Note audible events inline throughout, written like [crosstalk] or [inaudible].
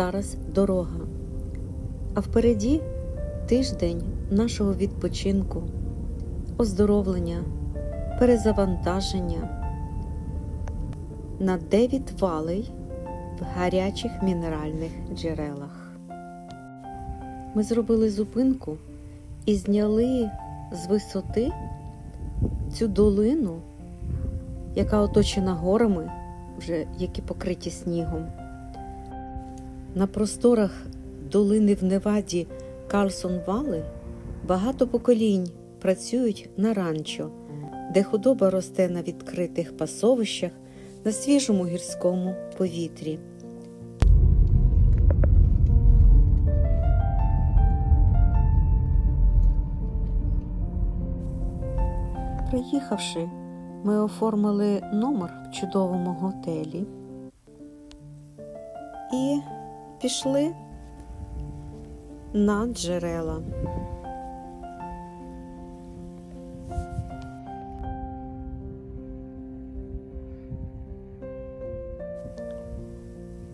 зараз дорога. А впереді тиждень нашого відпочинку, оздоровлення, перезавантаження на 9 валей в гарячих мінеральних джерелах. Ми зробили зупинку і зняли з висоти цю долину, яка оточена горами, вже які покриті снігом. На просторах долини в Неваді Карлсон Вали багато поколінь працюють на ранчо, де худоба росте на відкритих пасовищах на свіжому гірському повітрі. Приїхавши, ми оформили номер в чудовому готелі і пішли на джерела.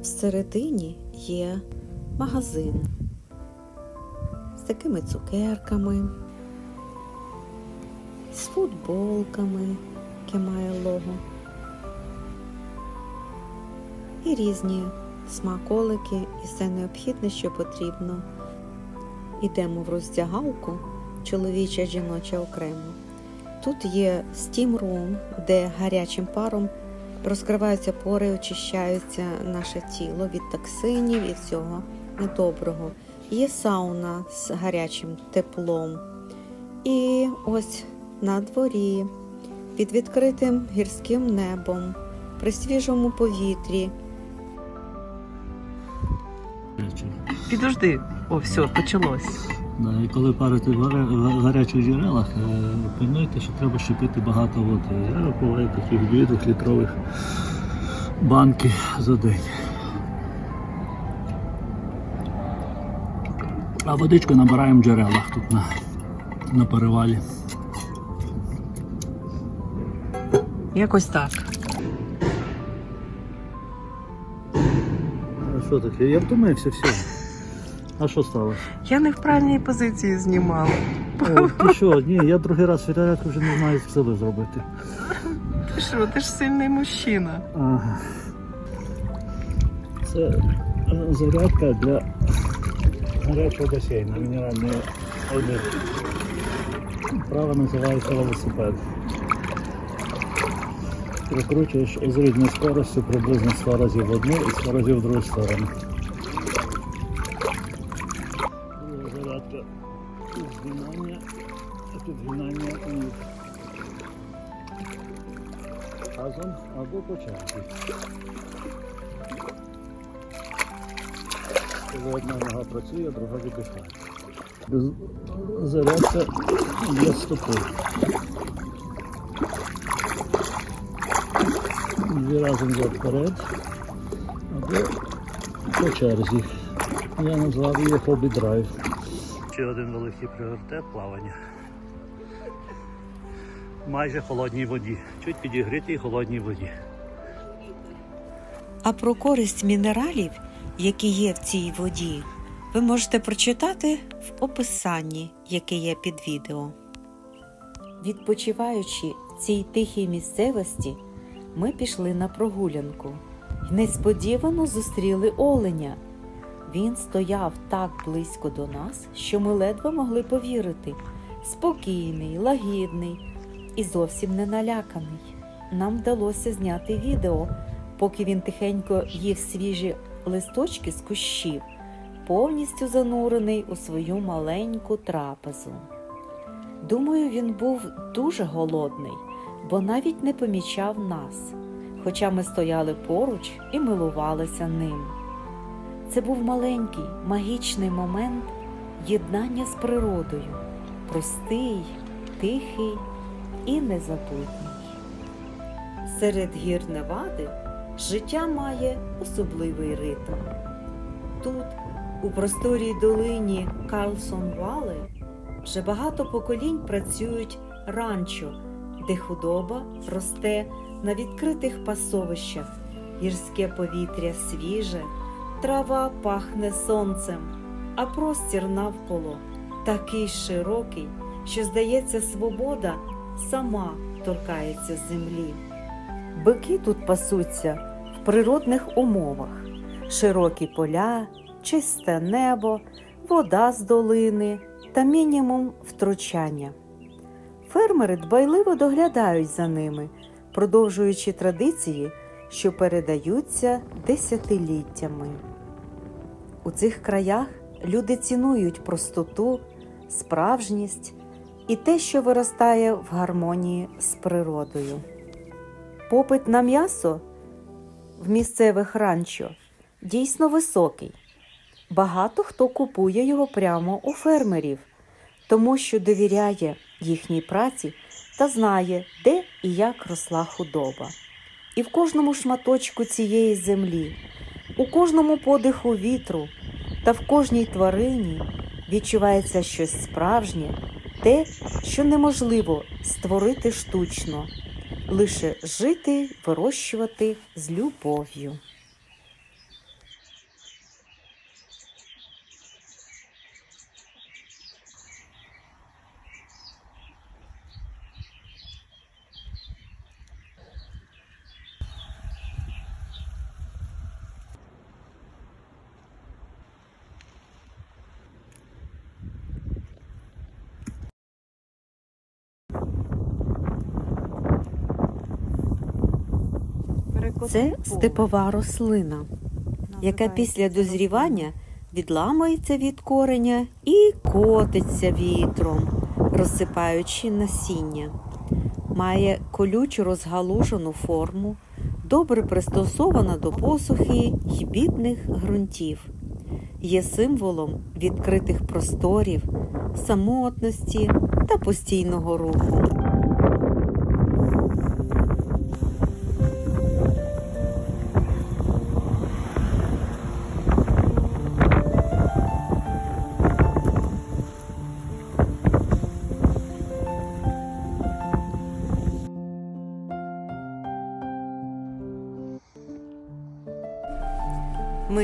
Всередині є магазин з такими цукерками, з футболками, яке має лого, і різні смаколики і все необхідне, що потрібно. Ідемо в роздягалку, чоловіча, жіноча окремо. Тут є Room, де гарячим паром розкриваються пори, очищаються наше тіло від токсинів і всього недоброго. Є сауна з гарячим теплом. І ось на дворі, під відкритим гірським небом, при свіжому повітрі. Підожди. О, все, почалось. Да, і коли парите в гаря- в гарячих джерелах, е, пильнуйте, що треба щепити багато води. Я випиваю таких 2 літрових банки за день. А водичку набираємо в джерелах тут на, на перевалі. Якось так. А що таке? Я втомився, все. А що сталося? Я не в правильній позиції знімала. О, ти що? Ні, я другий раз фіолетку вже не знаю сили зробити. Ти що, ти ж сильний мужчина. Ага. Це е, зарядка для гарячого басейну, мінеральної води. Право називається велосипед. Прикручуєш з рідною скоростю приблизно 100 разів в одну і 100 разів в другу сторону. Або по черзі. Коли одна нога працює, друга віддихає. Зарядка для стопи. Дві разом йде вперед або по черзі. Я назвав її хобі драйв. Ще один великий пріоритет плавання. Майже холодній воді. Чуть підігрітій холодній воді. А про користь мінералів, які є в цій воді, ви можете прочитати в описанні, яке є під відео. Відпочиваючи в цій тихій місцевості, ми пішли на прогулянку і несподівано зустріли оленя. Він стояв так близько до нас, що ми ледве могли повірити. Спокійний, лагідний і зовсім не наляканий. Нам вдалося зняти відео, поки він тихенько їв свіжі листочки з кущів, повністю занурений у свою маленьку трапезу. Думаю, він був дуже голодний, бо навіть не помічав нас, хоча ми стояли поруч і милувалися ним. Це був маленький магічний момент єднання з природою, простий, тихий і незабутній. Серед гір Невади життя має особливий ритм. Тут, у просторій долині Карлсон Вале, вже багато поколінь працюють ранчо, де худоба росте на відкритих пасовищах, гірське повітря свіже, Трава пахне сонцем, а простір навколо такий широкий, що, здається, свобода сама торкається землі. Бики тут пасуться природних умовах: широкі поля, чисте небо, вода з долини та мінімум втручання. Фермери дбайливо доглядають за ними, продовжуючи традиції, що передаються десятиліттями. У цих краях люди цінують простоту, справжність і те, що виростає в гармонії з природою. Попит на м'ясо в місцевих ранчо дійсно високий. Багато хто купує його прямо у фермерів, тому що довіряє їхній праці та знає, де і як росла худоба. І в кожному шматочку цієї землі, у кожному подиху вітру та в кожній тварині відчувається щось справжнє, те, що неможливо створити штучно, лише жити, вирощувати з любов'ю. Це степова рослина, яка після дозрівання відламується від кореня і котиться вітром, розсипаючи насіння. Має колючу розгалужену форму, добре пристосована до посухи й бідних ґрунтів. Є символом відкритих просторів, самотності та постійного руху.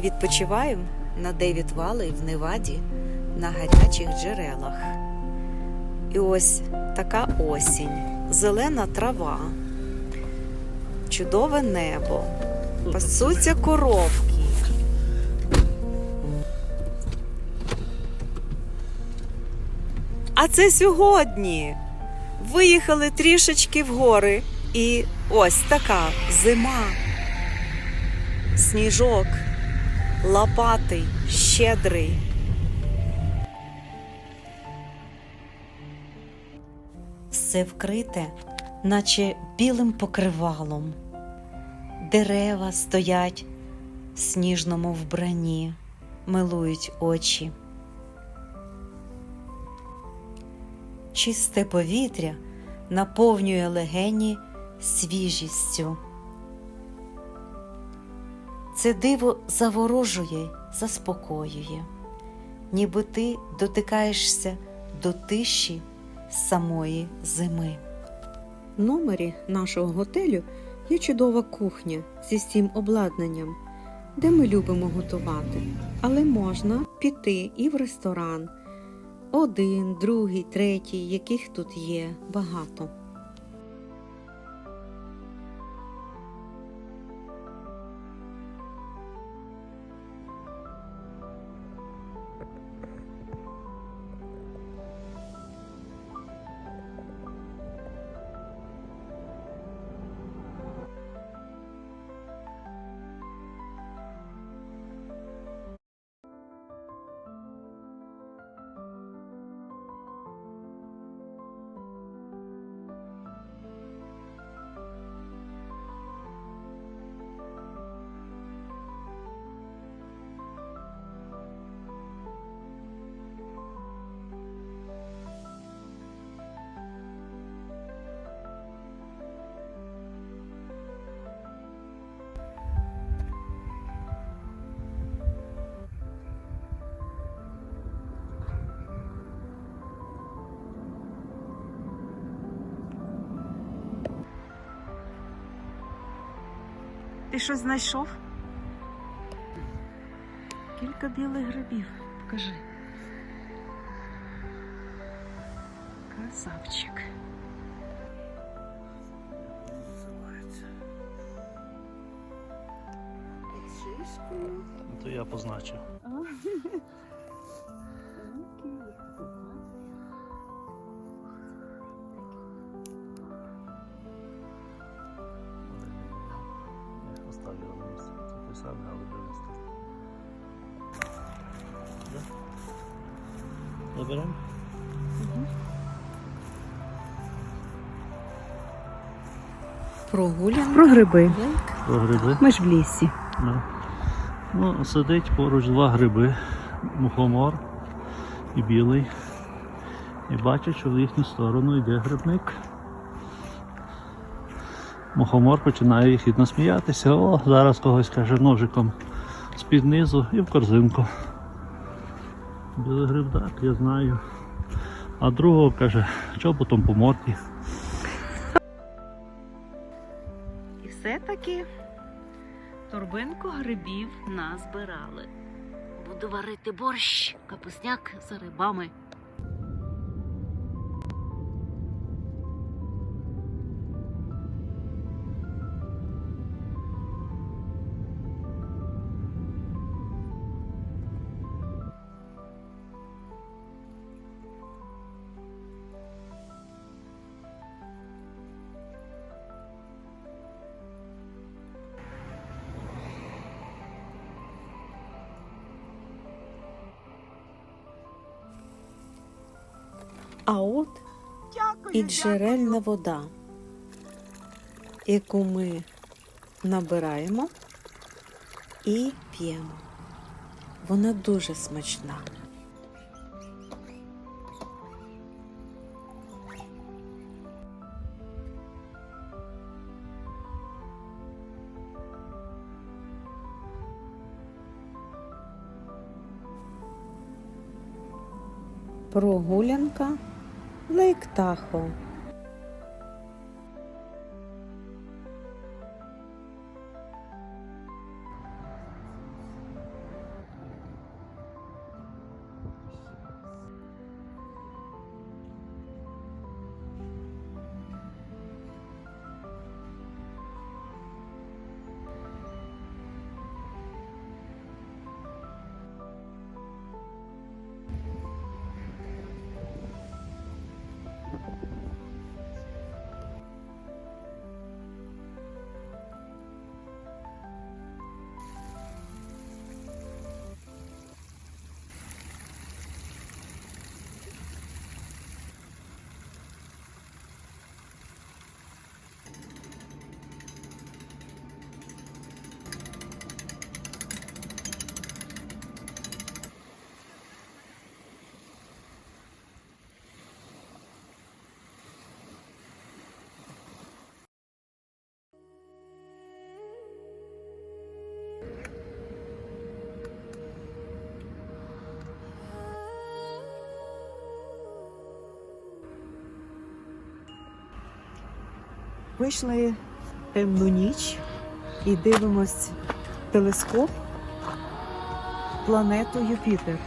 Відпочиваємо на Девід Валей в Неваді на гарячих джерелах. І ось така осінь, зелена трава, чудове небо, пасуться коровки. А це сьогодні. Виїхали трішечки в гори, і ось така зима. Сніжок, лопатий, щедрий. Все вкрите, наче білим покривалом. Дерева стоять в сніжному вбранні, милують очі. Чисте повітря наповнює легені свіжістю. Це диво заворожує, заспокоює, ніби ти дотикаєшся до тиші самої зими. В номері нашого готелю є чудова кухня зі всім обладнанням, де ми любимо готувати. Але можна піти і в ресторан. Один, другий, третій, яких тут є багато. Ти щось знайшов? Кілька білих грибів? Покажи. Красавчик. То я позначив. [laughs] Заберемо? Прогулянка. Про гриби. Про гриби. Ми ж в лісі. Да. Ну, сидить поруч два гриби, мухомор і білий. І бачить, що в їхню сторону йде грибник. Мухомор починає їхідно сміятися. О, зараз когось каже ножиком з-під низу і в корзинку. Білий гриб, так, я знаю. А другого каже, чоботом по морді. І все-таки торбинку грибів назбирали. Буду варити борщ, капусняк з грибами. А от і джерельна вода, яку ми набираємо і п'ємо. Вона дуже смачна. Прогулянка Лейк Тахо. Вийшли темну ніч і дивимось телескоп планету Юпітер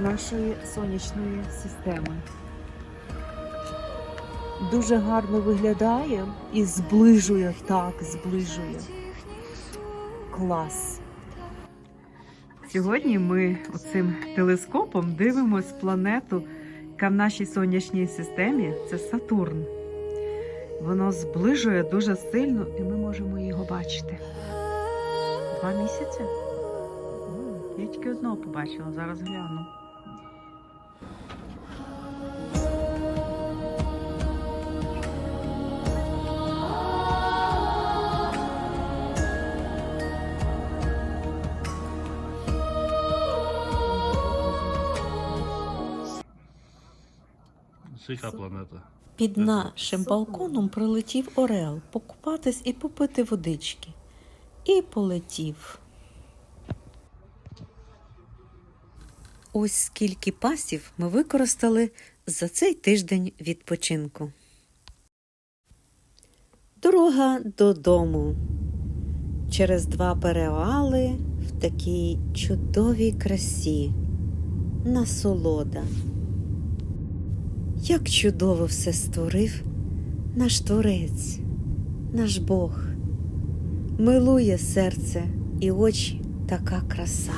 нашої сонячної системи. Дуже гарно виглядає і зближує, так, зближує. Клас. Сьогодні ми оцим телескопом дивимось планету, яка в нашій сонячній системі це Сатурн. Воно зближує дуже сильно, і ми можемо його бачити. Два місяці? Я тільки одного побачила, зараз гляну. Яка планета? Під нашим балконом прилетів орел покупатись і попити водички. І полетів. Ось скільки пасів ми використали за цей тиждень відпочинку. Дорога додому. Через два перевали в такій чудовій красі, насолода. Як чудово все створив наш Творець, наш Бог, милує серце і очі така краса.